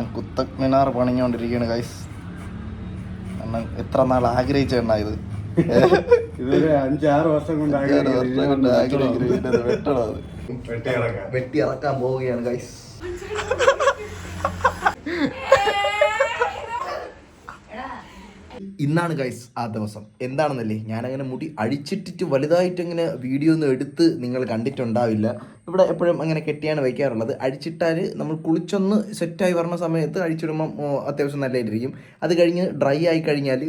ഞാൻ കുത്തക് മിനാർ പണിഞ്ഞുകൊണ്ടിരിക്കുകയാണ് ഗൈസ് കാരണം എത്ര നാൾ ആഗ്രഹിച്ച എണ്ണ ഇത് അഞ്ചാറ് വർഷം കൊണ്ട് ആഗ്രഹിക്കുന്നത് വെട്ടി ഇറക്കാൻ പോവുകയാണ് ഗൈസ് ഇന്നാണ് ഗൈസ് ആ ദിവസം. എന്താണെന്നല്ലേ? ഞാനങ്ങനെ മുടി അഴിച്ചിട്ടിട്ട് വലുതായിട്ട് അങ്ങനെ വീഡിയോ ഒന്നും എടുത്ത് നിങ്ങൾ കണ്ടിട്ടുണ്ടാവില്ല. ഇവിടെ എപ്പോഴും അങ്ങനെ കെട്ടിയാണ് വയ്ക്കാറുള്ളത്. അഴിച്ചിട്ടാൽ നമ്മൾ കുളിച്ചൊന്ന് സെറ്റായി വരുന്ന സമയത്ത് അഴിച്ചിടുമ്പോൾ അത്യാവശ്യം നല്ലതായിട്ടിരിക്കും. അത് കഴിഞ്ഞ് ഡ്രൈ ആയി കഴിഞ്ഞാൽ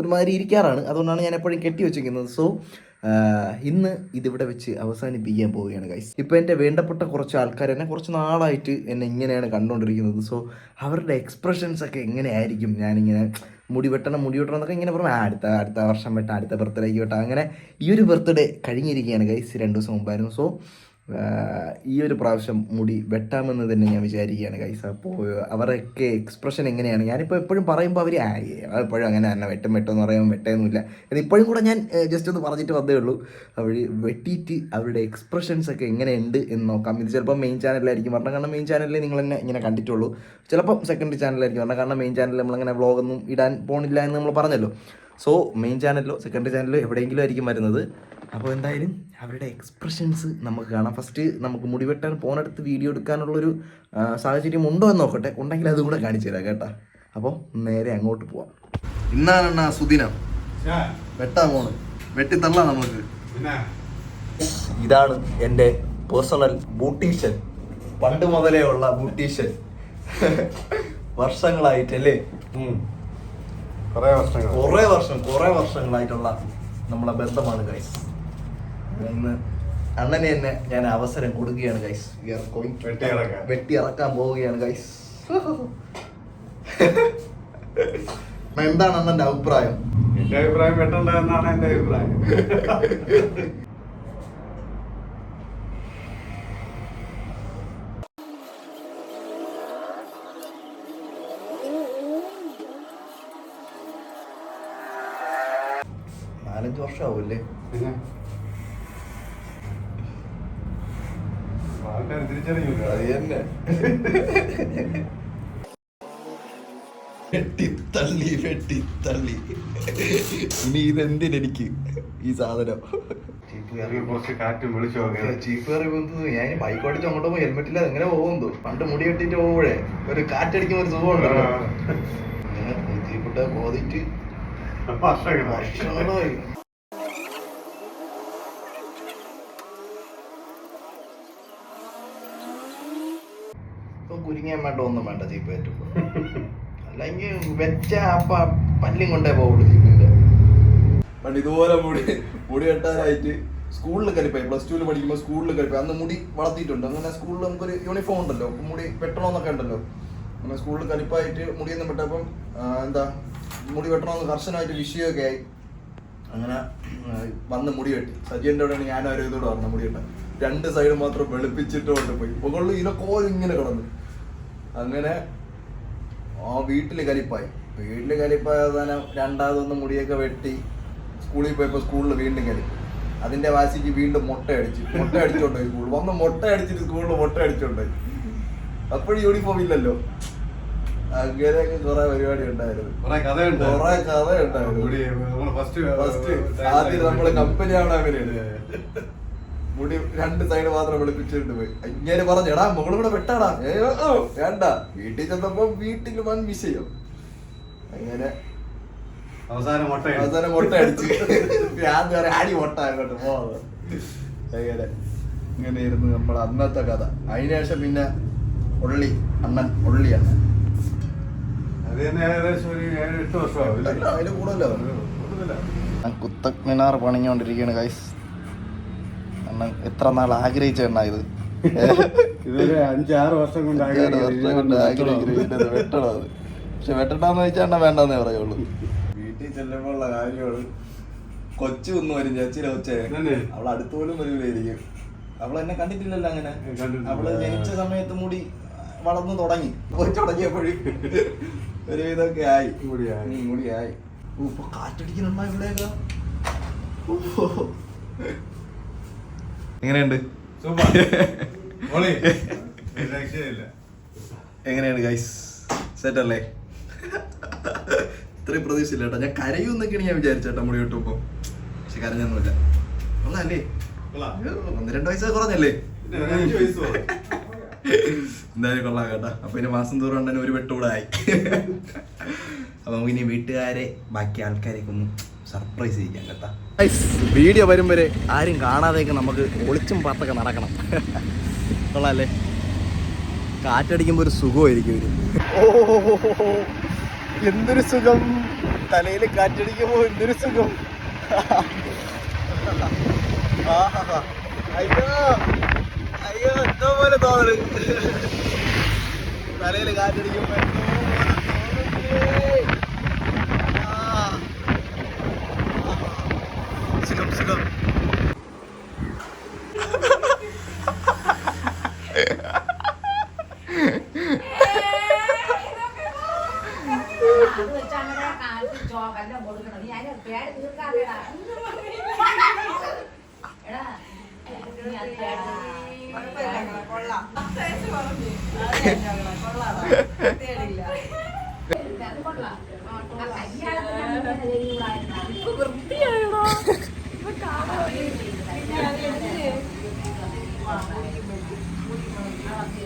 ഒരുമാതിരി ഇരിക്കാറാണ്. അതുകൊണ്ടാണ് ഞാൻ എപ്പോഴും കെട്ടി വെച്ചിരിക്കുന്നത്. സോ ഇന്ന് ഇതിവിടെ വെച്ച് അവസാനിപ്പിക്കാൻ പോവുകയാണ് ഗൈസ് ഇപ്പോൾ എന്റെ വേണ്ടപ്പെട്ട കുറച്ച് ആൾക്കാർ എന്നെ കുറച്ച് നാളായിട്ട് എന്നെ ഇങ്ങനെയാണ് കണ്ടുകൊണ്ടിരിക്കുന്നത്. സോ അവരുടെ എക്സ്പ്രഷൻസ് ഒക്കെ എങ്ങനെയായിരിക്കും? ഞാനിങ്ങനെ മുടി വെട്ടണം മുടി വെട്ടണം എന്നൊക്കെ ഇങ്ങനെ പറഞ്ഞു അടുത്ത അടുത്ത വർഷം വെട്ടാം അടുത്ത ബർത്ത്ഡേക്ക് വെട്ടാം. അങ്ങനെ ഈ ഒരു ബർത്ത്ഡേ കഴിഞ്ഞിരിക്കുകയാണ് ഗൈസ് രണ്ട് ദിവസം മുമ്പായിരുന്നു. സോ ഈ ഒരു പ്രാവശ്യം മുടി വെട്ടാമെന്ന് തന്നെ ഞാൻ വിചാരിക്കുകയാണ് കൈസ അപ്പോൾ അവരൊക്കെ എക്സ്പ്രഷൻ എങ്ങനെയാണ്? ഞാനിപ്പോൾ എപ്പോഴും പറയുമ്പോൾ അവർ എപ്പോഴും അങ്ങനെ തന്നെ വെട്ടം വെട്ടും എന്ന് വെട്ടേന്നുമില്ല. ഇത് ഇപ്പോഴും കൂടെ ഞാൻ ജസ്റ്റ് ഒന്ന് പറഞ്ഞിട്ട് വന്നേ ഉള്ളൂ. അവർ വെട്ടിയിട്ട് അവരുടെ എക്സ്പ്രഷൻസ് ഒക്കെ എങ്ങനെയുണ്ട് എന്ന് നോക്കാം. ഇത് ചിലപ്പോൾ മെയിൻ ചാനലിലായിരിക്കും പറഞ്ഞാൽ കാരണം മെയിൻ ചാനലിൽ നിങ്ങൾ തന്നെ ഇങ്ങനെ കണ്ടിട്ടുള്ളൂ. ചിലപ്പം സെക്കൻഡറി ചാനലിലായിരിക്കും പറഞ്ഞാൽ കാരണം മെയിൻ ചാനലിൽ നമ്മളങ്ങനെ വ്ളോഗൊന്നും ഇടാൻ പോണില്ല എന്ന് നമ്മൾ പറഞ്ഞല്ലോ. സോ മെയിൻ ചാനലിലോ സെക്കൻഡറി ചാനലിലോ എവിടെയെങ്കിലും ആയിരിക്കും വരുന്നത്. അപ്പോൾ എന്തായാലും അവരുടെ എക്സ്പ്രഷൻസ് നമുക്ക് കാണാം. ഫസ്റ്റ് നമുക്ക് മുടി വെട്ടാൻ പോണടുത്ത് വീഡിയോ എടുക്കാനുള്ളൊരു സാഹചര്യം ഉണ്ടോ എന്ന് നോക്കട്ടെ. ഉണ്ടെങ്കിൽ അതും കൂടെ കാണിച്ചു തരാം കേട്ടാ. അപ്പോൾ നേരെ അങ്ങോട്ട് പോവാം. ഇന്നാണ് സുദിനം. വെട്ടാ പോണ് വെട്ടി തള്ളാം നമുക്ക്. ഇതാണ് എന്റെ പേഴ്സണൽ ബ്യൂട്ടീഷ്യൻ പണ്ട് മുതലേ ഉള്ള ബ്യൂട്ടീഷ്യൻ വർഷങ്ങളായിട്ടല്ലേ? കുറേ വർഷങ്ങൾ. കുറേ വർഷം കുറേ വർഷങ്ങളായിട്ടുള്ള നമ്മളെ ബന്ധമാണ് ഗൈസ് ഇന്ന് അണ്ണനെ തന്നെ ഞാൻ അവസരം കൊടുക്കുകയാണ് ഗൈസ്. വെട്ടി ഇറക്കാൻ. പോവുകയാണ് ഗൈസ് എന്താണ് അണ്ണന്റെ അഭിപ്രായം? എന്റെ അഭിപ്രായം വെട്ടണ്ട എന്നാണ് എന്റെ അഭിപ്രായം. നാലഞ്ച് വർഷമാവൂല്ലേ? ആൾക്കാർ തിരിച്ചറിയൂല അത് തന്നെ. വെട്ടിത്തള്ളി വെട്ടിത്തള്ളി. ഇനി ഇതെന്തിനെനിക്ക് ഈ സാധനം? കുറച്ച് കാറ്റും വെളിച്ചമൊക്കെ ചീഫ് കയറി പോകുന്നത് ഞാൻ ബൈക്ക് ഓടിച്ച് അങ്ങോട്ട് പോകും ഹെൽമെറ്റ് ഇല്ലാതെ എങ്ങനെ പോകുന്നു പണ്ട് മുടി കെട്ടിട്ട് പോകുമ്പോഴേ ഒരു കാറ്റടിക്കുന്ന ഒരു സുഖം ഉണ്ടല്ലോ. ഇങ്ങനെ ചീപ്പിട്ട കോതിട്ട് വർഷങ്ങളായി. ചെയ്യാൻ വേണ്ട ഒന്നും വേണ്ട ജീപ്പ് ഏറ്റവും അല്ലെങ്കിൽ വെച്ച അപ്പ പല്ലും കൊണ്ടേ പോകുള്ളൂ ജീപ്പിന്റെ. ഇതുപോലെ മുടി മുടി കെട്ടാനായിട്ട് സ്കൂളിൽ കരിപ്പായി പ്ലസ് ടുവിൽ പഠിക്കുമ്പോൾ സ്കൂളിൽ കരിപ്പായി അന്ന് മുടി വളർത്തിയിട്ടുണ്ട്. അങ്ങനെ സ്കൂളിൽ നമുക്കൊരു യൂണിഫോം ഉണ്ടല്ലോ. മുടി വെട്ടണമെന്നൊക്കെ ഉണ്ടല്ലോ. അങ്ങനെ സ്കൂളിൽ കരിപ്പായിട്ട് മുടിയൊന്നും വിട്ടപ്പം എന്താ മുടി വെട്ടണമെന്ന് കർശനമായിട്ട് വിഷയമൊക്കെ ആയി. അങ്ങനെ വന്ന് മുടി വെട്ടി. സജീന്റെ അവിടെയാണ് ഞാൻ ആരോഗ്യത്തോട് വന്ന മുടി വെട്ടാൻ. രണ്ട് സൈഡ് മാത്രം വെളുപ്പിച്ചിട്ട് കൊണ്ടുപോയി മുകളിൽ ഇലക്കോൽ ഇങ്ങനെ കിടന്നു. അങ്ങനെ ആ വീട്ടിൽ കലിപ്പായി. വീട്ടിൽ കലിപ്പായ തന്നെ രണ്ടാമതൊന്ന് മുടിയൊക്കെ വെട്ടി സ്കൂളിൽ പോയപ്പോ സ്കൂളിൽ വീണ്ടും കലിപ്പ്. അതിന്റെ വാശിക്ക് വീണ്ടും മുട്ട അടിച്ചു. മുട്ട അടിച്ചോണ്ടായി സ്കൂളിൽ. വന്ന് മുട്ട അടിച്ചിട്ട് സ്കൂളിൽ മുട്ട അടിച്ചോണ്ടായി അപ്പോഴും യൂണിഫോം ഇല്ലല്ലോ. അങ്ങനെയൊക്കെ കുറെ പരിപാടി ഉണ്ടായിരുന്നു. കുറെ കഥ ഉണ്ടായിരുന്നു ഫസ്റ്റ് ആദ്യം നമ്മൾ കമ്പനി ആണ് അങ്ങനെയാണ്. മുടി രണ്ട് സൈഡ് മാത്രം വെളുപ്പിച്ചിട്ട് പോയി. ഇങ്ങനെ പറഞ്ഞു എടാ മുകളിൽ കൂടെ വെട്ടാടാ. വേണ്ട. വീട്ടിൽ ചെന്നപ്പോ വീട്ടിൽ വൻ വിഷയം. അങ്ങനെ അവസാനം മുട്ട അവസാനം മുട്ട അടിച്ച്. ഞാൻ വേറെ ആടി മുട്ട അങ്ങോട്ട് അങ്ങനെ ഇങ്ങനെ ഇരുന്ന് നമ്മൾ അന്നത്തെ കഥ. അതിനുശേഷം പിന്നെ ഉള്ളി അണ്ണൻ ഉള്ളി അണ്ണൻ അത് തന്നെ ഏകദേശം ഒരു ഏഴ് എട്ട് വർഷമാവും? കൂടുതലോ? പണിഞ്ഞുകൊണ്ടിരിക്കുകയാണ് ഗൈസ് അണ്ണൻ എത്ര നാൾ ആഗ്രഹിച്ച ഇത് അഞ്ചാറ് വർഷം കൊണ്ട് ആഗ്രഹിക്കുന്നത് പക്ഷെ വെട്ടണ്ടെന്ന് വെച്ചാൽ എണ്ണ വേണ്ടെന്നേ പറയുള്ളൂ. വീട്ടിൽ ചെല്ലുമ്പോഴുള്ള കാര്യമാണ് കൊച്ചു ഒന്ന് വരും ചേച്ചിയുടെ കൊച്ചേ. അവൾ അവൾ വരൂലായിരിക്കും. അവൾ അവൾ എന്നെ കണ്ടിട്ടില്ലല്ലോ അങ്ങനെ. അവൾ ജനിച്ച സമയത്തും കൂടി വളർന്നു തുടങ്ങി. കൊച്ചു തുടങ്ങിയപ്പോഴും ഒരു ഇതൊക്കെ ആയി ഓ, ഇപ്പൊ കാറ്റടിക്കുന്നുണ്ടോ ഇവിടെയൊക്കെ. എങ്ങനെയുണ്ട്. എങ്ങനെയാണ് ഗൈസ് സെറ്റ് അല്ലേ? ഇത്രയും പ്രതീക്ഷയില്ല കേട്ടോ. ഞാൻ കരയൂന്നൊക്കെയാണ് ഞാൻ വിചാരിച്ചേട്ടാ മുടി കിട്ടുമ്പോ. പക്ഷെ കരഞ്ഞൊന്നുമില്ല. കൊള്ളാല്ലേ? കൊള്ളാം. ഒന്ന് രണ്ട് വയസ്സ് കുറഞ്ഞല്ലേ. എന്തായാലും കൊള്ളാം കേട്ടോ. അപ്പൊ ഇനി മാസം തോറും ഉണ്ടെങ്കിൽ ഒരു വെട്ടുകൂടെ ആയി അപ്പൊ നമുക്ക് ഇനി വീട്ടുകാരെ ബാക്കി ആൾക്കാരെയൊക്കെ ഒന്ന് സർപ്രൈസ് ചെയ്യിക്കാം കേട്ടാ. വീഡിയോ വരും വരെ ആരും കാണാതെയൊക്കെ നമുക്ക് ഒളിച്ചും പാത്തൊക്കെ നടക്കണം. കൊള്ളാല്ലേ? കാറ്റടിക്കുമ്പോൾ ഒരു സുഖമായിരിക്കും ഒരു ഓ എന്തൊരു സുഖം. തലയിൽ കാറ്റടിക്കുമ്പോൾ എന്തൊരു സുഖം. അയ്യോ അയ്യോ എന്തോ പോലെ തോന്നൽ. തലയിൽ കാറ്റടിക്കുമ്പോ എന്തോ പോലെ തോന്നുന്നേ. ആ. സുഖം കൊള്ളാം അത് വെച്ചാണ് കാലത്ത് ചോക്കെല്ലാം കൊടുക്കണം നീ അതിന് പേട് തീർക്കാതെടാ എടാ നീ അത് പേടാ. അത് കൊള്ളാം. ആ കല്യാണത്തിന് ഇങ്ങനെ ചെയ്യുവായിരുന്നു.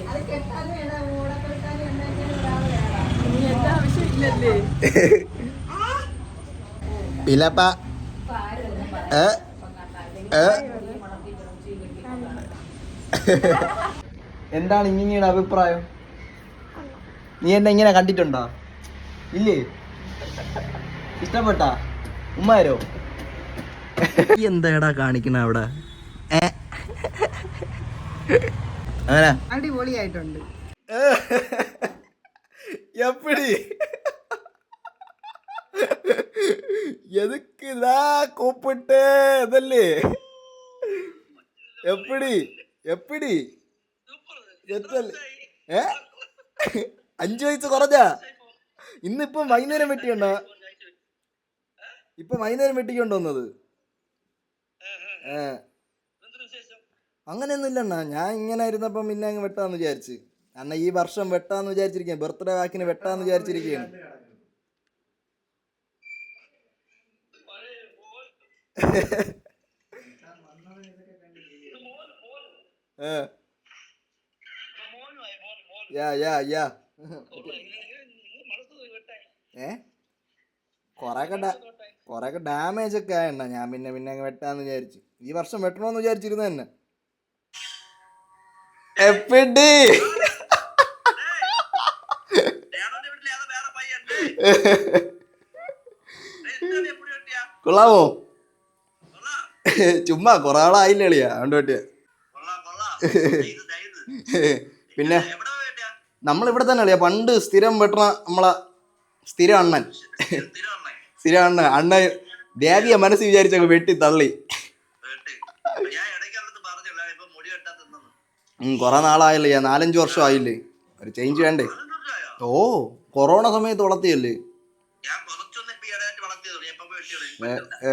അത് കെട്ടാനും വേണം, കൂടെ കെട്ടാനും എന്തെങ്കിലും Pila pa? Eh? Eh? eh? എന്താണ് ഇങ്ങനെയുടെ അഭിപ്രായം? നീ എന്നെ ഇങ്ങനെ കണ്ടിട്ടുണ്ടോ? ഇല്ലേ? ഇഷ്ടപ്പെട്ട? ഉമ്മാരോ എന്താടാ കാണിക്കണ അവിടെ? അടിപൊളിയായിട്ടുണ്ട്. എപ്പടി? எதுக்கு நான் கூப்பிட்டேன் அதில் எப்படி எப்படி എത്തല്ലേ ഏ? അഞ്ചു വയസ്സ് കുറഞ്ഞാ? ഇന്നിപ്പം വൈകുന്നേരം വെട്ടിയുണ്ടോ? ഇപ്പൊ വൈകുന്നേരം വെട്ടിക്കൊണ്ടു വന്നത്? ഏ. അങ്ങനെയൊന്നുമില്ലണ്ണാ. ഞാൻ ഇങ്ങനെ ഇരുന്നപ്പം പിന്നെ അങ്ങ് വെട്ടാന്ന് വിചാരിച്ച്. അണ്ണ ഈ വർഷം വെട്ടാന്ന് വിചാരിച്ചിരിക്കുകയാണ്. ബർത്ത്ഡേ വാക്കിന് വെട്ടാന്ന് വിചാരിച്ചിരിക്കുകയാണ്. യാ യാ യാ. ഏ? കൊറേയൊക്കെ ഡാ കൊറേയൊക്കെ ഡാമേജ് ഒക്കെ ആയണ്ട. ഞാൻ പിന്നെ പിന്നെ അങ്ങ് വെട്ടാന്ന് വിചാരിച്ചു. ഈ വർഷം വെട്ടണോന്ന് വിചാരിച്ചിരുന്നു തന്നെ എപ്പിടി? കൊള്ളാമോ? ചുമ്മാ കൊറേ ആളായില്ലേ എളിയാ അതുകൊണ്ട് പറ്റിയ. പിന്നെ നമ്മളിവിടെ തന്നെ അളിയാ പണ്ട് സ്ഥിരം വെട്ടണ നമ്മളെ സ്ഥിരം അണ്ണൻ. സ്ഥിരം അണ്ണൻ. അണ്ണൻ. ദേവിയ മനസ്സിൽ വിചാരിച്ചങ്ങ് വെട്ടി തള്ളി. കൊറേ നാളായില്ലേ ഞാൻ നാലഞ്ച് വർഷം ആയില്ലേ. ഒരു ചേഞ്ച് വേണ്ടേ? ഓ കൊറോണ സമയത്ത് വളർത്തിയല്ലേ? ഏ.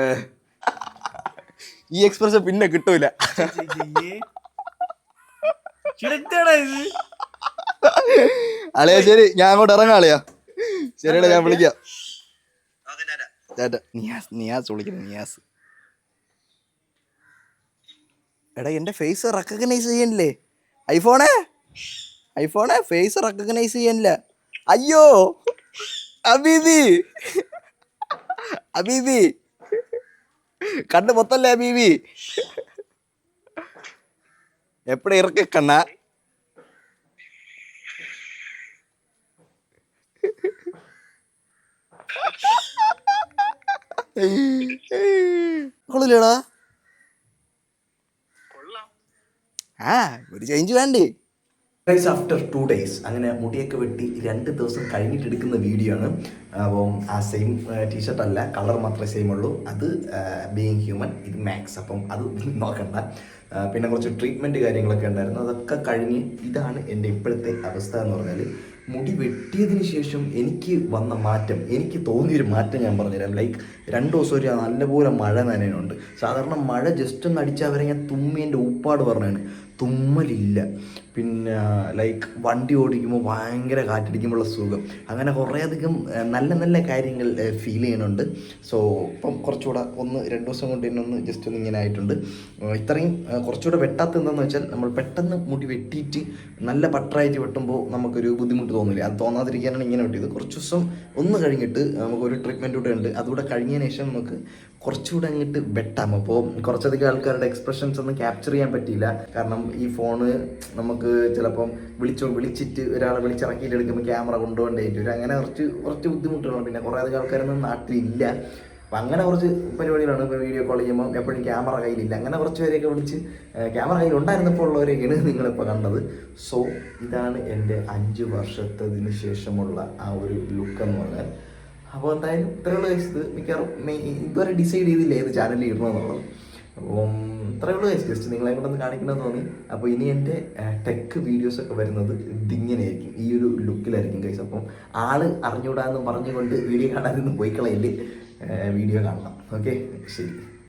ഈ എക്സ്പ്രഷൻ പിന്നെ കിട്ടൂല. അളിയാ ശരി ഞാൻ അങ്ങോട്ട് ഇറങ്ങാം അളിയാ. ശരിയടാ ഞാൻ വിളിക്കാം. നിയാസ് നിയാസ് വിളിക്കുന്നു നിയാസ്. എടാ എന്റെ ഫേസ് റെക്കഗ്നൈസ് ചെയ്യണില്ലേ? ഐഫോണേ? ഐഫോണേ ഫേസ് റെക്കഗ്നൈസ് ചെയ്യണില്ല. അയ്യോ അബീബി അബീബി കണ്ണ് മൊത്തല്ലേ അബീബി എപ്പടെ ഇറക്കി കണ്ണ? കൊള്ളില്ലേടാ? ആ ഒരു ചേഞ്ച് വേണ്ടേ? ഗൈസ് ആഫ്റ്റർ ടു ഡേയ്സ് അങ്ങനെ മുടിയൊക്കെ വെട്ടി രണ്ട് ദിവസം കഴിഞ്ഞിട്ട് എടുക്കുന്ന വീഡിയോ ആണ്. അപ്പം ആ സെയിം ടീഷർട്ട് അല്ല കളർ മാത്രമേ സെയിം ഉള്ളൂ. അത് ബീയിങ് ഹ്യൂമൻ ഇത് മാക്സ് അപ്പം അത് നോക്കണ്ട. പിന്നെ കുറച്ച് ട്രീറ്റ്മെന്റ് കാര്യങ്ങളൊക്കെ ഉണ്ടായിരുന്നു. അതൊക്കെ കഴിഞ്ഞ് ഇതാണ് എന്റെ ഇപ്പോഴത്തെ അവസ്ഥ എന്ന് പറഞ്ഞാൽ മുടി വെട്ടിയതിന് ശേഷം എനിക്ക് വന്ന മാറ്റം എനിക്ക് തോന്നിയൊരു മാറ്റം ഞാൻ പറഞ്ഞുതരാം. ലൈക്ക് രണ്ട് ദിവസം ഒരു നല്ലപോലെ മഴ നനയുന്നുണ്ട്. സാധാരണ മഴ ജസ്റ്റ് ഒന്ന് അടിച്ചാൽ അവരെ ഞാൻ തുമ്മിന്റെ ഉപ്പാട് പറഞ്ഞാണ്. തുമ്മലില്ല. പിന്നെ ലൈക്ക് വണ്ടി ഓടിക്കുമ്പോൾ ഭയങ്കര കാറ്റടിക്കുമ്പോഴുള്ള സുഖം. അങ്ങനെ കുറേയധികം നല്ല നല്ല കാര്യങ്ങൾ ഫീൽ ചെയ്യുന്നുണ്ട്. സോ ഇപ്പം കുറച്ചുകൂടെ ഒന്ന് രണ്ട് ദിവസം കൊണ്ട് തന്നെ ഒന്ന് ജസ്റ്റ് ഒന്ന് ഇങ്ങനെ ആയിട്ടുണ്ട്. ഇത്രയും കുറച്ചുകൂടെ വെട്ടാത്ത എന്താണെന്ന് വെച്ചാൽ നമ്മൾ പെട്ടെന്ന് മുടി വെട്ടിയിട്ട് നല്ല പട്ടറായിട്ട് വെട്ടുമ്പോൾ നമുക്കൊരു ബുദ്ധിമുട്ട് തോന്നില്ല. അത് തോന്നാതിരിക്കാനാണ് ഇങ്ങനെ കിട്ടിയത്. കുറച്ച് ദിവസം ഒന്ന് കഴിഞ്ഞിട്ട് നമുക്കൊരു ട്രീറ്റ്മെന്റ് കൂടെ ഉണ്ട്. അതുകൂടെ കഴിഞ്ഞതിന് ശേഷം നമുക്ക് കുറച്ചുകൂടെ അങ്ങോട്ട് വെട്ടാം. അപ്പോൾ കുറച്ചധികം ആൾക്കാരുടെ എക്സ്പ്രഷൻസ് ഒന്നും ക്യാപ്ചർ ചെയ്യാൻ പറ്റിയില്ല. കാരണം ഈ ഫോണ് നമുക്ക് ചിലപ്പം വിളിച്ചോ വിളിച്ചിട്ട് ഒരാളെ വിളിച്ചിറക്കിയിട്ട് എടുക്കുമ്പോൾ ക്യാമറ കൊണ്ടുപോകേണ്ടി വരും. അങ്ങനെ കുറച്ച് കുറച്ച് ബുദ്ധിമുട്ടുകളാണ്. പിന്നെ കുറേ അധികം ആൾക്കാരൊന്നും നാട്ടിലില്ല. അപ്പം അങ്ങനെ കുറച്ച് പരിപാടികളാണ്. ഇപ്പോൾ വീഡിയോ കോൾ ചെയ്യുമ്പോൾ എപ്പോഴും ക്യാമറ കയ്യിലില്ല. അങ്ങനെ കുറച്ച് പേരെയൊക്കെ വിളിച്ച് ക്യാമറ കയ്യിൽ ഉണ്ടായിരുന്നപ്പോൾ ഉള്ളവരെയൊക്കെയാണ് നിങ്ങളിപ്പോൾ കണ്ടത്. സോ ഇതാണ് എന്റെ അഞ്ച് വർഷത്തതിന് ശേഷമുള്ള ആ ഒരു ലുക്ക് എന്ന് പറഞ്ഞാൽ. അപ്പോൾ എന്തായാലും ഇത്രയുള്ള വയസ്സ് മിക്കവാറും ഇതുവരെ ഡിസൈഡ് ചെയ്തില്ല ഏത് ചാനലിൽ ഇടണമെന്നുള്ളത് അപ്പം ഇത്രയുള്ള ജസ്റ്റ് നിങ്ങളെ കൊണ്ടൊന്ന് കാണിക്കണമെന്ന് തോന്നി. അപ്പോൾ ഇനി എന്റെ ടെക് വീഡിയോസ് ഒക്കെ വരുന്നത് ഇതിങ്ങനെയായിരിക്കും. ഈ ഒരു ലുക്കിലായിരിക്കും കൈസ് അപ്പം ആൾ അറിഞ്ഞുകൂടാന്ന് പറഞ്ഞുകൊണ്ട് വീഡിയോ കാണാനൊന്നും പോയി കളയില്ലേ വീഡിയോ കാണണം. ഓക്കെ? ശരി.